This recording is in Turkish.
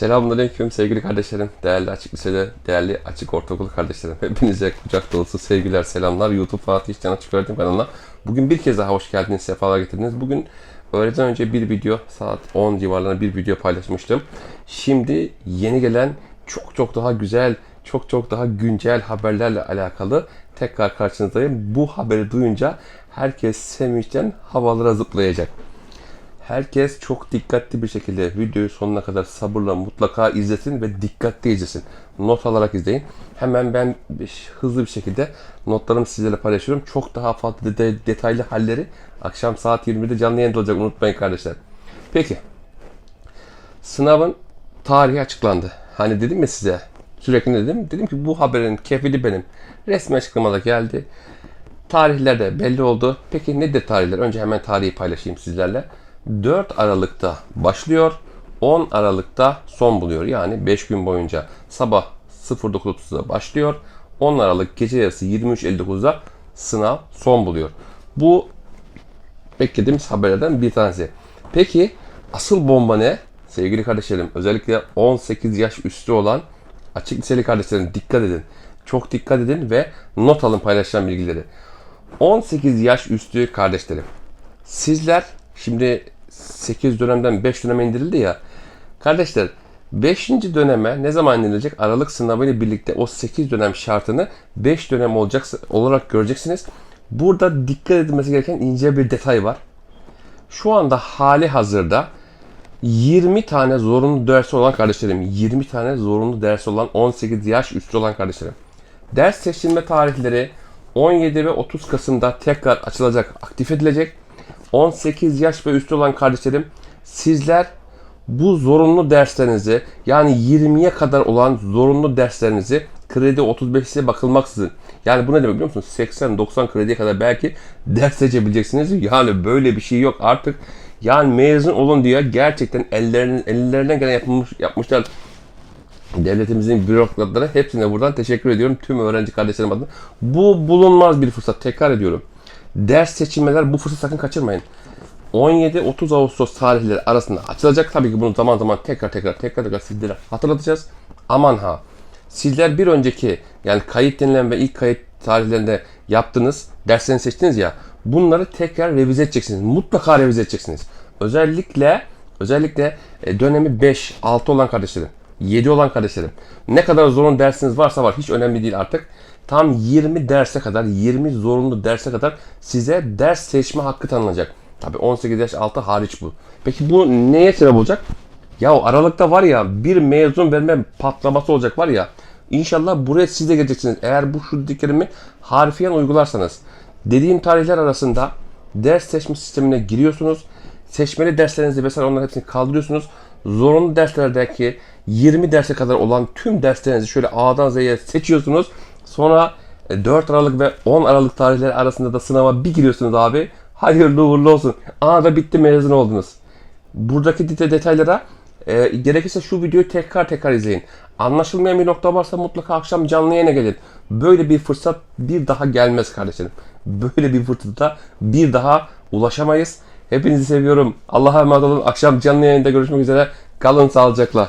Selamünaleyküm sevgili kardeşlerim, değerli açık lisede, değerli açık ortaokul kardeşlerim. Hepinize kucak dolusu sevgiler, selamlar. YouTube Fatih Can Açık Öğretim kanalına. Bugün bir kez daha hoş geldiniz, sefalar getirdiniz. Bugün öğleden önce bir video, saat 10 civarlarında bir video paylaşmıştım. Şimdi yeni gelen çok çok daha güzel, çok çok daha güncel haberlerle alakalı tekrar karşınızdayım. Bu haberi duyunca herkes sevinçten havalara zıplayacak. Herkes çok dikkatli bir şekilde videoyu sonuna kadar sabırla mutlaka izlesin ve dikkatli izlesin. Not alarak izleyin. Hemen ben hızlı bir şekilde notlarımı sizlerle paylaşıyorum. Çok daha fazla de- detaylı halleri akşam saat 20'de canlı yayında olacak unutmayın kardeşler. Peki. Sınavın tarihi açıklandı. Hani dedim ya size sürekli dedim? Dedim ki bu haberin kefili benim. Resmi açıklamada geldi. Tarihler de belli oldu. Peki nedir tarihler? Önce hemen tarihi paylaşayım sizlerle. 4 Aralık'ta başlıyor. 10 Aralık'ta son buluyor. Yani 5 gün boyunca sabah 09.30'da başlıyor. 10 Aralık gece yarısı 23.59'da sınav son buluyor. Bu beklediğimiz haberlerden bir tanesi. Peki asıl bomba ne? Sevgili kardeşlerim özellikle 18 yaş üstü olan açık liseli kardeşlerim dikkat edin. Çok dikkat edin ve not alın paylaşacağım bilgileri. 18 yaş üstü kardeşlerim. Sizler şimdi 8 dönemden 5 döneme indirildi ya. Kardeşler 5. döneme ne zaman indirilecek? Aralık sınavı ile birlikte o 8 dönem şartını 5 dönem olacak olarak göreceksiniz. Burada dikkat edilmesi gereken ince bir detay var. Şu anda hali hazırda 20 tane zorunlu dersi olan kardeşlerim, 20 tane zorunlu dersi olan 18 yaş üstü olan kardeşlerim. Ders seçilme tarihleri 17 ve 30 Kasım'da tekrar açılacak, aktif edilecek. 18 yaş ve üstü olan kardeşlerim sizler bu zorunlu derslerinizi yani 20'ye kadar olan zorunlu derslerinizi kredi 35'e bakılmaksızın yani bu ne demek biliyor musunuz? 80-90 krediye kadar belki ders seçebileceksiniz. Yani böyle bir şey yok artık. Yani mezun olun diye gerçekten ellerinin ellerinden gelen yapılmış, yapmışlar devletimizin bürokratları hepsine buradan teşekkür ediyorum tüm öğrenci kardeşlerim adına. Bu bulunmaz bir fırsat. Tekrar ediyorum. Ders seçilmeler bu fırsatı sakın kaçırmayın. 17-30 Ağustos tarihleri arasında açılacak. Tabii ki bunu zaman zaman tekrar tekrar tekrar tekrar sizlere hatırlatacağız. Aman ha. Sizler bir önceki yani kayıt denilen ve ilk kayıt tarihlerinde yaptığınız derslerini seçtiniz ya. Bunları tekrar revize edeceksiniz. Mutlaka revize edeceksiniz. Özellikle özellikle e, dönemi 5, 6 olan kardeşlerim. 7 olan kardeşlerim. Ne kadar zorunlu dersiniz varsa var. Hiç önemli değil artık. Tam 20 derse kadar, 20 zorunlu derse kadar size ders seçme hakkı tanınacak. Tabi 18 yaş altı hariç bu. Peki bu neye sebep olacak? Ya Aralıkta var ya bir mezun verme patlaması olacak var ya. İnşallah buraya siz de geleceksiniz. Eğer bu şu dediklerimi harfiyen uygularsanız. Dediğim tarihler arasında ders seçme sistemine giriyorsunuz. Seçmeli derslerinizi vesaire onların hepsini kaldırıyorsunuz. Zorunlu derslerdeki 20 derse kadar olan tüm derslerinizi şöyle A'dan Z'ye seçiyorsunuz. Sonra e, 4 Aralık ve 10 Aralık tarihleri arasında da sınava bir giriyorsunuz abi. Hayırlı uğurlu olsun. A'da bitti mezun oldunuz. Buradaki detaylara e, gerekirse şu videoyu tekrar tekrar izleyin. Anlaşılmayan bir nokta varsa mutlaka akşam canlı yayına gelin. Böyle bir fırsat bir daha gelmez kardeşlerim. Böyle bir fırsata bir daha ulaşamayız. Hepinizi seviyorum. Allah'a emanet olun. Akşam canlı yayında görüşmek üzere. Kalın sağlıcakla.